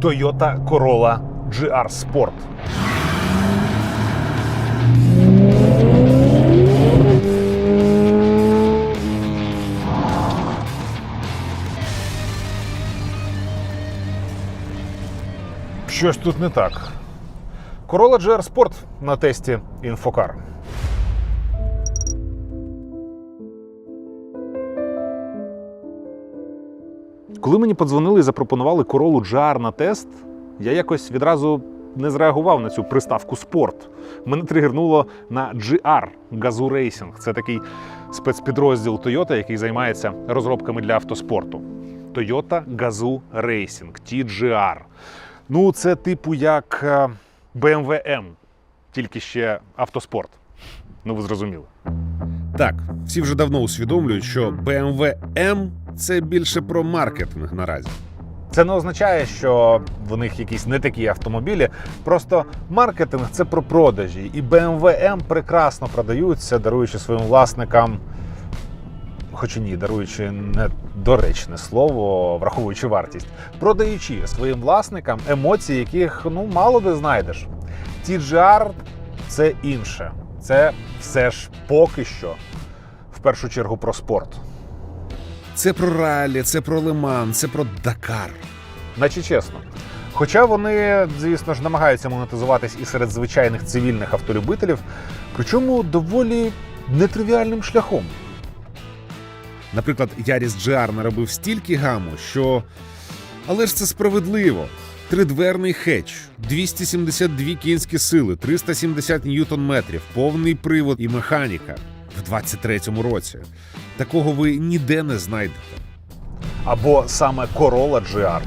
Toyota Corolla GR Sport. Щось тут не так. Corolla GR Sport на тесті Інфокар. Коли мені подзвонили і запропонували Corolla GR на тест, я якось відразу не зреагував на цю приставку спорт. Мене тригернуло на GR Gazoo Racing. Це такий спецпідрозділ Toyota, який займається розробками для автоспорту. Toyota Gazoo Racing TGR. Ну, це типу як е, BMW M, тільки ще автоспорт. Ну, ви зрозуміли. Так, всі вже давно усвідомлюють, що BMW M – це більше про маркетинг наразі. Це не означає, що в них якісь не такі автомобілі. Просто маркетинг це про продажі. І BMW M прекрасно продаються, даруючи своїм власникам. Хоч і ні, даруючи недоречне слово, враховуючи вартість, продаючи своїм власникам емоції, яких ну мало де знайдеш. TGR – це інше. Це все ж поки що в першу чергу про спорт. Це про ралі, це про лиман, це про Дакар. Наче чесно. Хоча вони, звісно ж, намагаються монетизуватись і серед звичайних цивільних автолюбителів, причому доволі нетривіальним шляхом. Наприклад, Яріс GR наробив стільки гаму, що. Але ж це справедливо. Тридверний хетч, 272 кінські сили, 370 ньютон-метрів, повний привод і механіка в 23-му році. Такого ви ніде не знайдете. Або саме Corolla GR.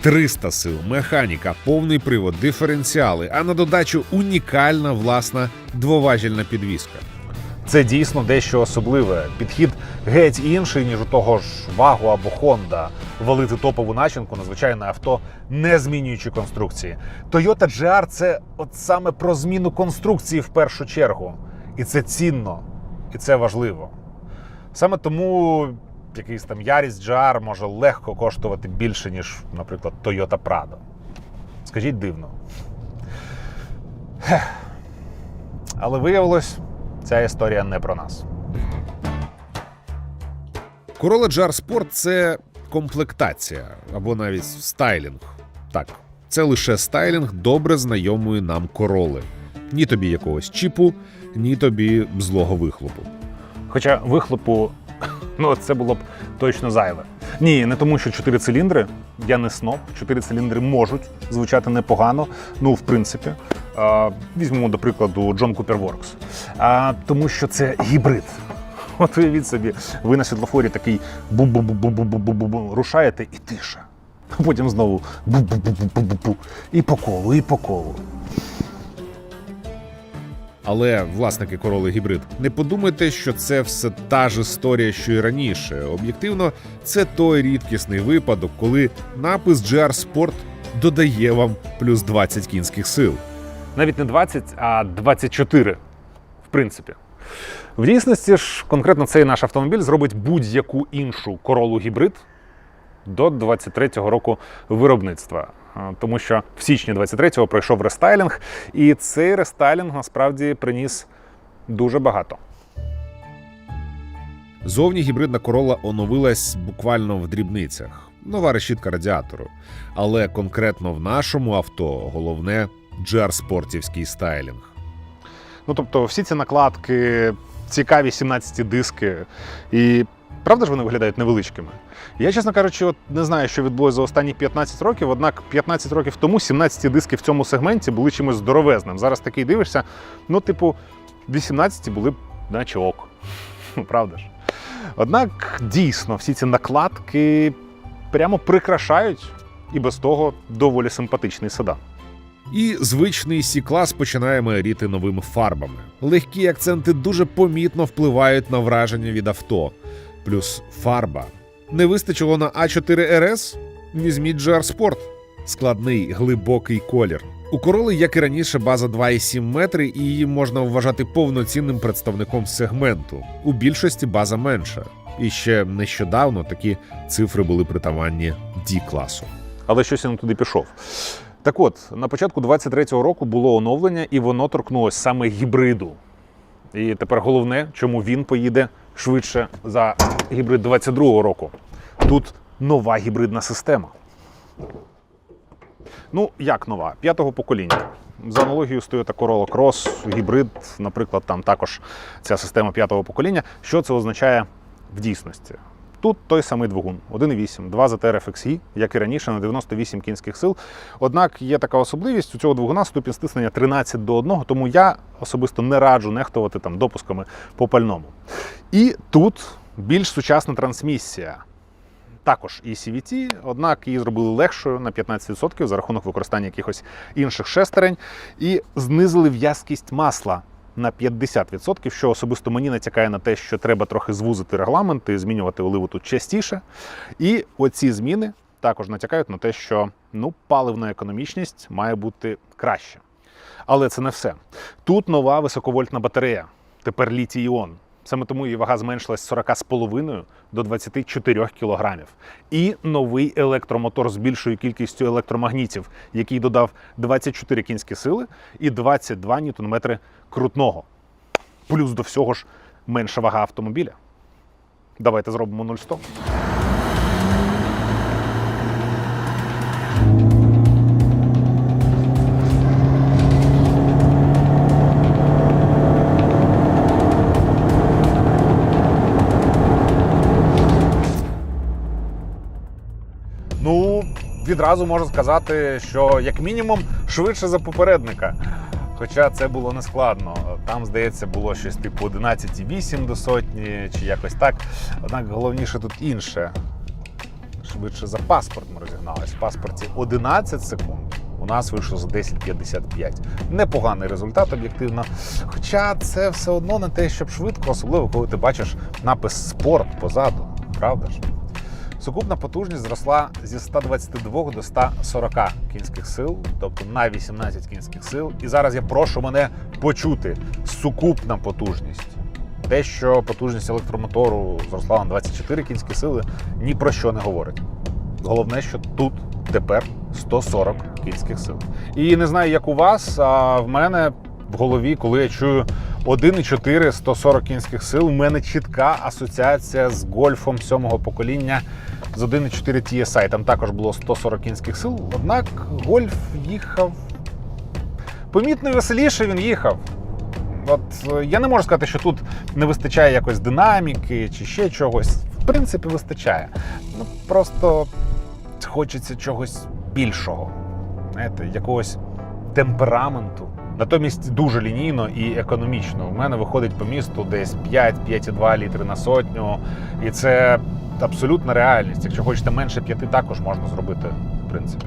300 сил, механіка, повний привод, диференціали, а на додачу унікальна власна двоважільна підвіска. Це дійсно дещо особливе. Підхід геть інший, ніж у того ж Вагу або Honda. Валити топову начинку на звичайне авто, не змінюючи конструкції. Toyota GR – це от саме про зміну конструкції в першу чергу. І це цінно, і це важливо. Саме тому якийсь там Yaris GR може легко коштувати більше, ніж, наприклад, Toyota Prado. Скажіть дивно. Хех. Але виявилось, ця історія не про нас. Corolla GR Sport – це комплектація або навіть стайлінг. Так, це лише стайлінг добре знайомої нам короли. Ні тобі якогось чіпу, ні тобі злого вихлопу. Хоча вихлопу, ну це було б точно зайве. Ні, не тому, що чотири циліндри, я не сноб. Чотири циліндри можуть звучати непогано. Ну, в принципі, а, візьмемо до прикладу Cooper Works. А, тому що це гібрид. От уявіть собі, ви на світлофорі такий бу-бу-бу-бу-бу-бу-бу рушаєте і тиша. Потім знову бу-бу-бу-бу-бу-бу. І по колу, і по колу. Але власники короли гібрид, не подумайте, що це все та ж історія, що й раніше. Об'єктивно, це той рідкісний випадок, коли напис GR Sport додає вам плюс 20 кінських сил. навіть не 20, а 24, в принципі. В дійсності ж конкретно цей наш автомобіль зробить будь-яку іншу королу гібрид до 23-го року виробництва. Тому що в січні 23-го пройшов рестайлінг, і цей рестайлінг насправді приніс дуже багато. Зовні гібридна корола оновилась буквально в дрібницях. Нова решітка радіатору. Але конкретно в нашому авто головне GR спортівський стайлінг. Ну тобто, всі ці накладки, цікаві 17 диски, і правда ж вони виглядають невеличкими. Я, чесно кажучи, от не знаю, що відбулося за останні 15 років, однак 15 років тому 17 диски в цьому сегменті були чимось здоровезним. Зараз такий дивишся, ну, типу, 18 були б наче ок. Ну, правда ж. Однак дійсно всі ці накладки прямо прикрашають і без того доволі симпатичний седан. І звичний Сі-клас починає майоріти новими фарбами. Легкі акценти дуже помітно впливають на враження від авто. Плюс фарба. Не вистачило на А4 РС? Візьміть GR Sport. Складний глибокий колір. У короли, як і раніше, база 2,7 метри, і її можна вважати повноцінним представником сегменту. У більшості база менша. І ще нещодавно такі цифри були притаманні D-класу. але щось я не туди пішов. Так от, на початку 23-го року було оновлення, і воно торкнулося саме гібриду. І тепер головне, чому він поїде швидше за гібрид 22-го року. Тут нова гібридна система. Ну, як нова? П'ятого покоління. За аналогією з Toyota Corolla Cross, гібрид, наприклад, там також ця система п'ятого покоління. Що це означає в дійсності? Тут той самий двигун 1,8, 2 ZTR FXI, як і раніше, на 98 кінських сил. Однак є така особливість у цього двигуна ступінь стиснення 13 до 1, тому я особисто не раджу нехтувати там допусками по пальному. І тут більш сучасна трансмісія. Також і CVT, однак її зробили легшою на 15% за рахунок використання якихось інших шестерень і знизили в'язкість масла на 50%, що особисто мені натякає на те, що треба трохи звузити регламент і змінювати оливу тут частіше. І оці зміни також натякають на те, що ну, паливна економічність має бути краще. Але це не все. Тут нова високовольтна батарея, тепер літій-іон. Саме тому її вага зменшилась з 40,5 до 24 кг. І новий електромотор з більшою кількістю електромагнітів, який додав 24 кінські сили і 22 ньютон-метри крутного. Плюс до всього ж менша вага автомобіля. Давайте зробимо 0,100. Відразу можу сказати, що як мінімум швидше за попередника. Хоча це було не складно. Там, здається, було щось типу 11,8 до сотні чи якось так. Однак головніше тут інше. Швидше за паспорт ми розігналися. В паспорті 11 секунд. У нас вийшло за 10,55. Непоганий результат об'єктивно. Хоча це все одно не те, щоб швидко, особливо коли ти бачиш напис спорт позаду, правда ж? Сукупна потужність зросла зі 122 до 140 кінських сил, тобто на 18 кінських сил. І зараз я прошу мене почути сукупна потужність. Те, що потужність електромотору зросла на 24 кінські сили, ні про що не говорить. Головне, що тут тепер 140 кінських сил. І не знаю, як у вас, а в мене в голові, коли я чую 1,4 140 кінських сил, у мене чітка асоціація з гольфом сьомого покоління з 1,4 TSI. Там також було 140 кінських сил. Однак гольф їхав помітно веселіше він їхав. От е, я не можу сказати, що тут не вистачає якось динаміки чи ще чогось. В принципі, вистачає. Ну просто хочеться чогось більшого, знаєте, якогось темпераменту. Натомість дуже лінійно і економічно. У мене виходить по місту десь 5-5,2 літри на сотню. І це абсолютна реальність. Якщо хочете менше 5, також можна зробити, в принципі.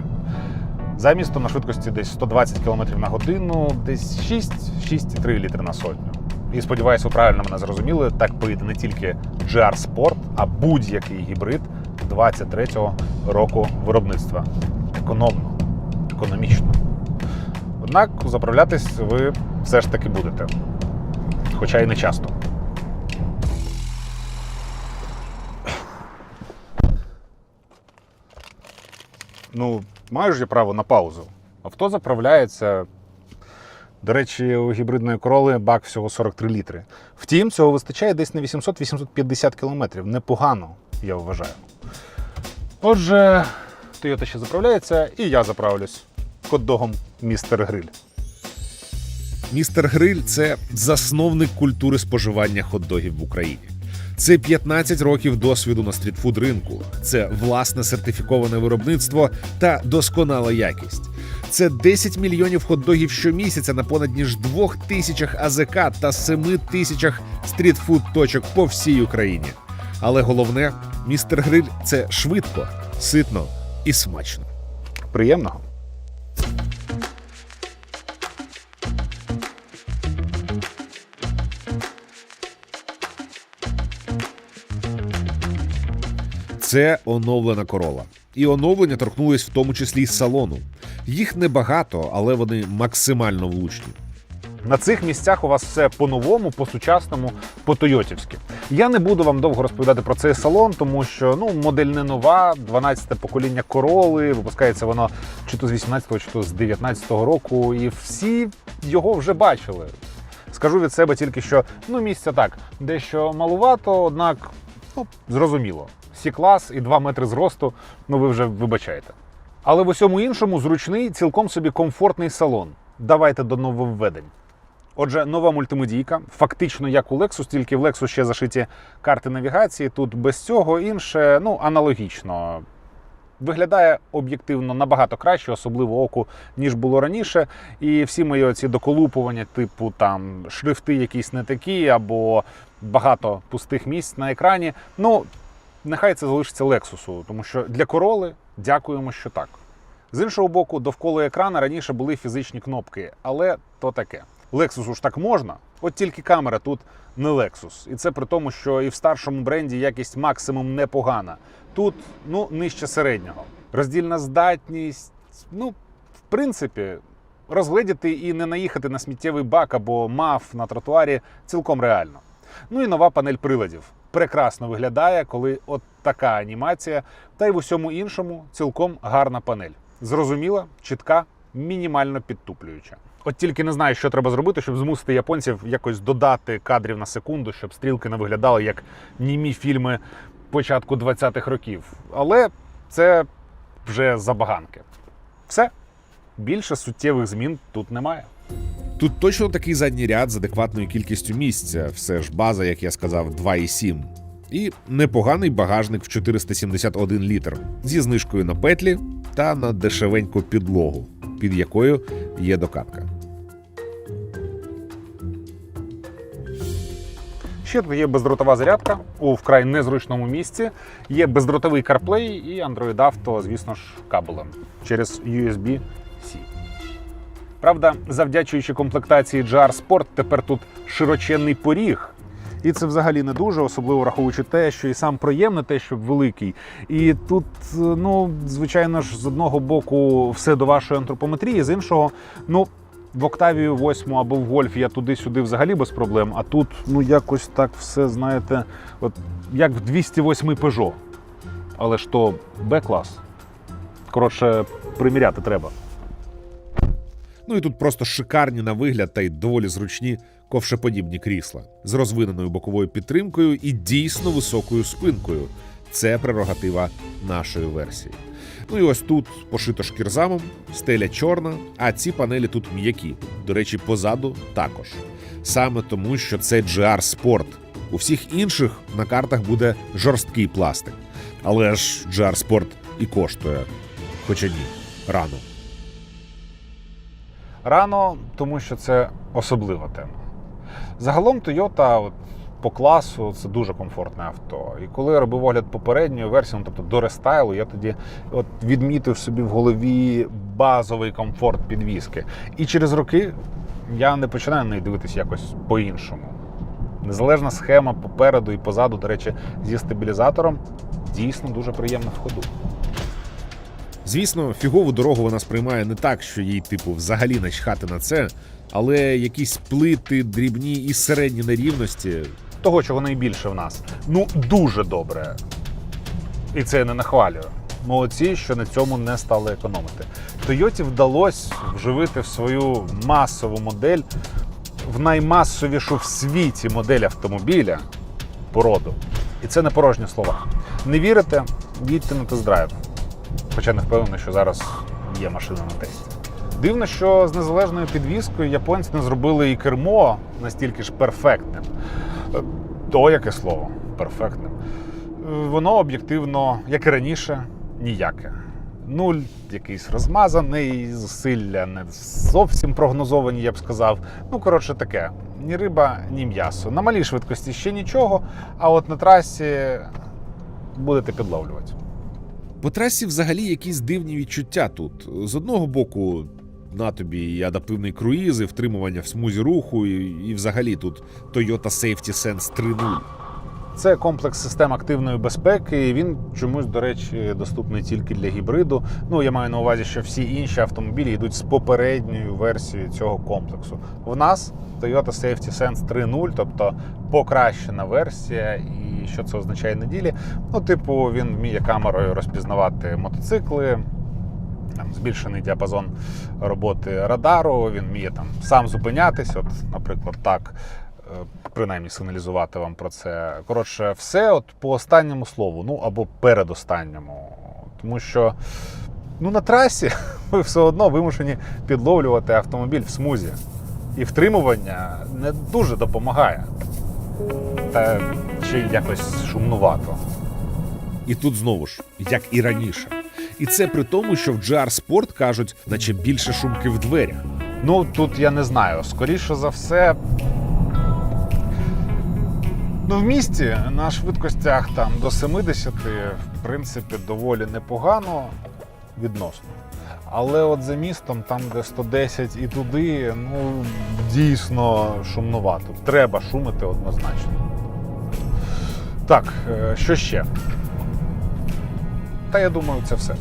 За містом на швидкості десь 120 км на годину, десь 6-6,3 літри на сотню. І сподіваюся, ви правильно мене зрозуміли. Так поїде не тільки GR Sport, а будь-який гібрид 23-го року виробництва. Економно, економічно. Однак заправлятись ви все ж таки будете. Хоча й не часто. Ну, маю ж я право на паузу. Авто заправляється. До речі, у гібридної короли бак всього 43 літри. Втім, цього вистачає десь на 800-850 кілометрів. Непогано, я вважаю. Отже, Toyota ще заправляється, і я заправлюсь хот-догом містер Гриль. Містер Гриль це засновник культури споживання хот-догів в Україні. Це 15 років досвіду на стрітфуд ринку, це власне сертифіковане виробництво та досконала якість. Це 10 мільйонів хот-догів щомісяця на понад ніж двох тисячах АЗК та 7 тисячах стрітфуд точок по всій Україні. Але головне, містер Гриль це швидко, ситно і смачно. Приємного. Це оновлена корола. І оновлення торкнулись в тому числі й салону. Їх небагато, але вони максимально влучні. На цих місцях у вас все по-новому, по-сучасному, по-тойотівськи. Я не буду вам довго розповідати про цей салон, тому що ну, модель не нова, 12-те покоління короли, випускається воно чи то з 18-го, чи то з 19-го року, і всі його вже бачили. Скажу від себе тільки, що ну, місця так, дещо малувато, однак ну, зрозуміло. Сі-клас і 2 метри зросту, ну ви вже вибачаєте. Але в усьому іншому зручний, цілком собі комфортний салон. Давайте до нововведень. Отже, нова мультимедійка, фактично як у Lexus, тільки в Lexus ще зашиті карти навігації. Тут без цього інше, ну, аналогічно. Виглядає об'єктивно набагато краще, особливо оку, ніж було раніше. І всі мої оці доколупування, типу там шрифти якісь не такі, або багато пустих місць на екрані. Ну, нехай це залишиться Lexus, тому що для короли дякуємо, що так. З іншого боку, довкола екрана раніше були фізичні кнопки, але то таке. Lexus ж так можна, от тільки камера тут не Lexus. І це при тому, що і в старшому бренді якість максимум непогана. Тут ну нижче середнього. Роздільна здатність, ну, в принципі, розгледіти і не наїхати на сміттєвий бак або маф на тротуарі цілком реально. Ну і нова панель приладів. Прекрасно виглядає, коли от така анімація, та й в усьому іншому цілком гарна панель. Зрозуміла, чітка, мінімально підтуплююча. От тільки не знаю, що треба зробити, щоб змусити японців якось додати кадрів на секунду, щоб стрілки не виглядали як німі фільми початку 20-х років. Але це вже забаганки. Все. Більше суттєвих змін тут немає. Тут точно такий задній ряд з адекватною кількістю місця, все ж база, як я сказав, 2,7. І непоганий багажник в 471 літр зі знижкою на петлі та на дешевеньку підлогу, під якою є докатка. Ще є бездротова зарядка у вкрай незручному місці. Є бездротовий CarPlay і Android Auto, звісно ж, кабелем через USB-C. Правда, завдячуючи комплектації GR Sport, тепер тут широченний поріг. І це взагалі не дуже, особливо враховуючи те, що і сам проєм не те, щоб великий. І тут, е, ну, звичайно ж, з одного боку все до вашої антропометрії, з іншого, ну, в Октавію 8 або в Гольф я туди-сюди взагалі без проблем, а тут ну якось так все, знаєте, от як в 208 Peugeot. Але ж то Б-клас. Коротше, приміряти треба. Ну і тут просто шикарні на вигляд та й доволі зручні ковшеподібні крісла з розвиненою боковою підтримкою і дійсно високою спинкою. Це прерогатива нашої версії. Ну і ось тут пошито шкірзамом, стеля чорна, а ці панелі тут м'які. До речі, позаду також. Саме тому, що це GR Sport. У всіх інших на картах буде жорсткий пластик. Але ж GR Sport і коштує. Хоча ні, рано. Рано, тому що це особлива тема. Загалом Toyota от, по класу це дуже комфортне авто. І коли я робив огляд попередньої версії, ну, тобто до рестайлу, я тоді от відмітив собі в голові базовий комфорт підвіски. І через роки я не починаю на неї дивитися якось по-іншому. Незалежна схема попереду і позаду, до речі, зі стабілізатором дійсно дуже приємна в ходу. Звісно, фігову дорогу вона сприймає не так, що їй, типу, взагалі начхати на це, але якісь плити, дрібні і середні нерівності. того, чого найбільше в нас. Ну, дуже добре. І це я не нахвалюю. Молодці, що на цьому не стали економити. Тойоті вдалося вживити в свою масову модель, в наймасовішу в світі модель автомобіля породу. І це не порожні слова. Не вірите? Їдьте на тест-драйв. Хоча не впевнений, що зараз є машина на тесті. Дивно, що з незалежною підвіскою японці не зробили і кермо настільки ж перфектним. Е, То яке слово? Перфектним. Е, Воно об'єктивно, як і раніше, ніяке. Нуль, якийсь розмазаний, зусилля не зовсім прогнозовані, я б сказав. Ну, коротше, таке: ні риба, ні м'ясо. На малій швидкості ще нічого, а от на трасі будете підловлювати. По трасі взагалі якісь дивні відчуття тут. З одного боку, на тобі і адаптивний круїз, і втримування в смузі руху, і, і взагалі тут Toyota Safety Sense 3.0. Це комплекс систем активної безпеки. і Він чомусь, до речі, доступний тільки для гібриду. Ну я маю на увазі, що всі інші автомобілі йдуть з попередньою версією цього комплексу. В нас Toyota Safety Sense 3.0, тобто покращена версія. І що це означає на ділі? Ну, типу, він вміє камерою розпізнавати мотоцикли. Там збільшений діапазон роботи радару, він вміє там сам зупинятись, от, наприклад, так, принаймні сигналізувати вам про це. Коротше, все от по останньому слову, ну або передостанньому. Тому що ну, на трасі ви все одно вимушені підловлювати автомобіль в смузі. І втримування не дуже допомагає. Та ще й якось шумнувато. І тут знову ж, як і раніше. І це при тому, що в GR Sport кажуть, наче більше шумки в дверях. Ну тут я не знаю. Скоріше за все. Ну, в місті на швидкостях там до 70, в принципі, доволі непогано відносно. Але от за містом, там, де 110 і туди, ну дійсно шумнувато. Треба шумити однозначно. Так, е, що ще? Та я думаю, це все.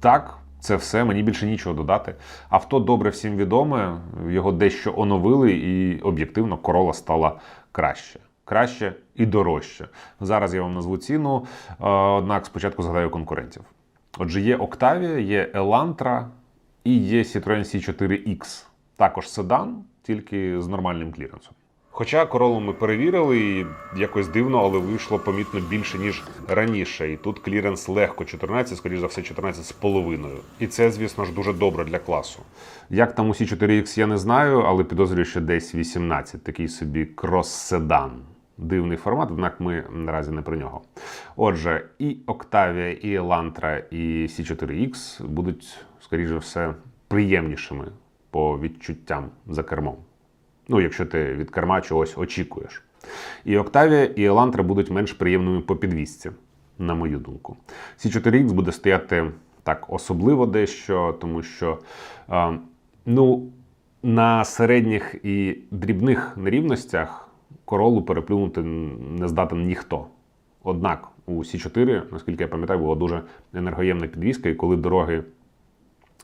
Так, це все, мені більше нічого додати. Авто добре всім відоме, його дещо оновили, і об'єктивно корола стала краще. Краще і дорожче. Зараз я вам назву ціну, е, однак спочатку згадаю конкурентів. Отже, є Octavia, є Elantra і є Citroën C4X. Також седан, тільки з нормальним кліренсом. Хоча королу ми перевірили, і якось дивно, але вийшло помітно більше, ніж раніше. І тут кліренс легко 14, скоріш за все, 14 з половиною. І це, звісно ж, дуже добре для класу. Як там усі 4X, я не знаю, але підозрюю, що десь 18. Такий собі крос-седан. Дивний формат, однак ми наразі не про нього. Отже, і Octavia, і Elantra, і C4X будуть, скоріш за все, приємнішими по відчуттям за кермом. Ну, якщо ти від керма чогось очікуєш. І Octavia, і Elantra будуть менш приємними по підвісці, на мою думку. C4X буде стояти так особливо дещо, тому що е, ну, на середніх і дрібних нерівностях королу переплюнути не здатен ніхто. Однак у С4, наскільки я пам'ятаю, була дуже енергоємна підвізка, і коли дороги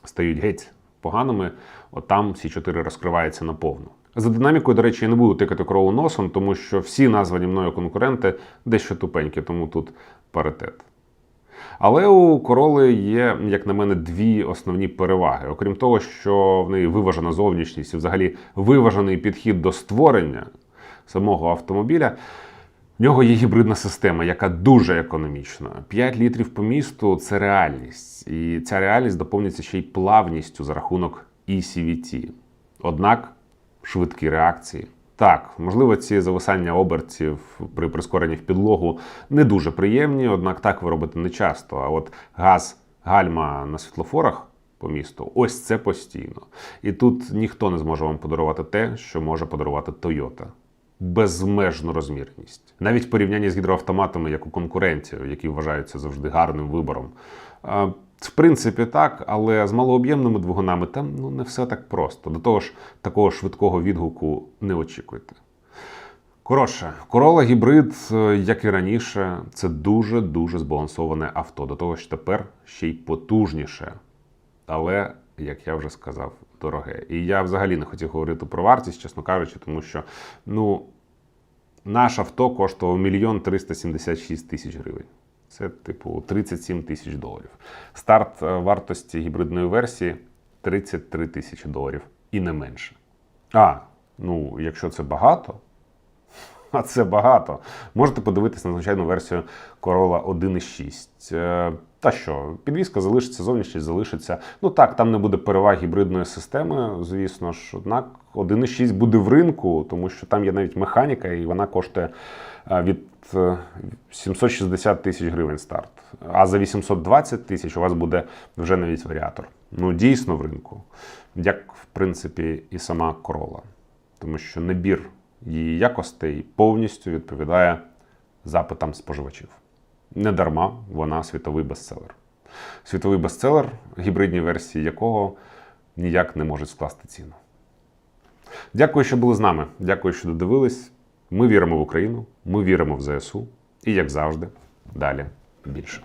стають геть поганими, от там С4 розкривається наповну. За динамікою, до речі, я не буду тикати корову носом, тому що всі названі мною конкуренти дещо тупенькі, тому тут паритет. Але у короли є, як на мене, дві основні переваги. Окрім того, що в неї виважена зовнішність і взагалі виважений підхід до створення самого автомобіля. В нього є гібридна система, яка дуже економічна. 5 літрів по місту це реальність. І ця реальність доповнюється ще й плавністю за рахунок ECVT. Однак швидкі реакції. Так, можливо, ці зависання обертів при прискоренні в підлогу не дуже приємні, однак так ви робите не часто. А от газ гальма на світлофорах по місту ось це постійно. І тут ніхто не зможе вам подарувати те, що може подарувати Toyota. Безмежну розмірність. Навіть в порівнянні з гідроавтоматами, як у конкурентів, які вважаються завжди гарним вибором. В принципі, так, але з малооб'ємними двигунами там ну, не все так просто. До того ж, такого швидкого відгуку не очікуйте. Коротше, Corolla гібрид, е, як і раніше, це дуже-дуже збалансоване авто. До того ж, тепер ще й потужніше. Але, як я вже сказав, дороге. І я взагалі не хотів говорити про вартість, чесно кажучи, тому що ну, наше авто коштувало мільйон 376 тисяч гривень. Це, типу, 37 тисяч доларів. Старт е, вартості гібридної версії 33 тисячі доларів і не менше. А, ну, якщо це багато, а це багато. Можете подивитися на звичайну версію Corolla 1.6. Е, Та що, підвізка залишиться, зовнішність залишиться. Ну так, там не буде переваг гібридної системи, звісно ж. Однак 1.6 буде в ринку, тому що там є навіть механіка, і вона коштує е, від е, 760 тисяч гривень старт. А за 820 тисяч у вас буде вже навіть варіатор. Ну, дійсно в ринку. Як, в принципі, і сама Corolla. Тому що набір її якостей повністю відповідає запитам споживачів. Недарма вона світовий бестселер. Світовий бестселер, гібридні версії якого ніяк не можуть скласти ціну. Дякую, що були з нами. Дякую, що додивились. Ми віримо в Україну, ми віримо в ЗСУ і, як завжди, далі більше.